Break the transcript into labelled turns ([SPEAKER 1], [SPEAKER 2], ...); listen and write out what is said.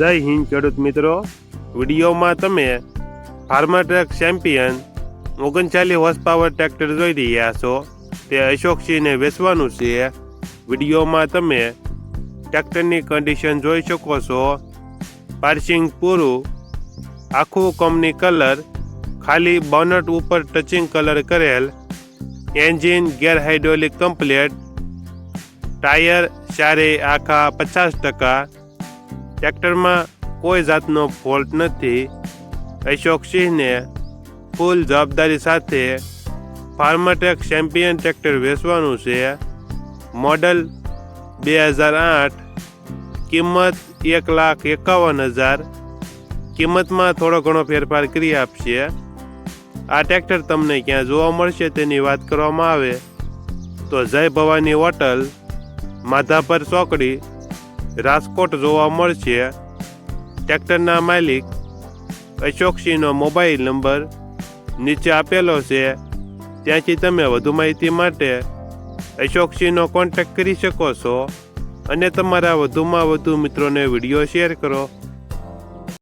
[SPEAKER 1] જય હિન્દ, ખેડૂત મિત્રો. વિડીયોમાં તમે ફાર્માટ્રેક ચેમ્પિયન ઓગણચાલીસ હોર્સ પાવર ટ્રેક્ટર જોઈ રહ્યા છો. તે અશોકસિંહને વેચવાનું છે. વિડીયોમાં તમે ટ્રેક્ટરની કન્ડિશન જોઈ શકો છો. પાર્સિંગ પૂરું, આખું કંપની કલર ખાલી બોનટ ઉપર ટચિંગ કલર કરેલ engine gear hydraulic complete tyre ચારે આખા પચાસ ટકા ટ્રેક્ટરમાં કોઈ જાતનો ફોલ્ટ નથી. અશોક સિંહને ફૂલ જવાબદારી સાથે ફાર્માટેક ચેમ્પિયન ટ્રેક્ટર વેચવાનું છે. મોડલ બે હજાર આઠ, કિંમત એક લાખ એકાવન હજાર. કિંમતમાં થોડો ઘણો ફેરફાર કરી આપશે. આ ટ્રેક્ટર તમને ક્યાં જોવા મળશે તેની વાત કરવામાં આવે. તો જય ભવાની હોટલ, માધાપર ચોકડી. રાજકોટ જોવા મળશે. ટ્રેક્ટરના માલિક અશોકસિંહનો મોબાઈલ નંબર નીચે આપેલો છે. ત્યાંથી તમે વધુ માહિતી માટે અશોકસિંહનો કોન્ટેક્ટ કરી શકો છો. અને તમારા વધુમાં વધુ મિત્રોને વીડિયો શેર કરો.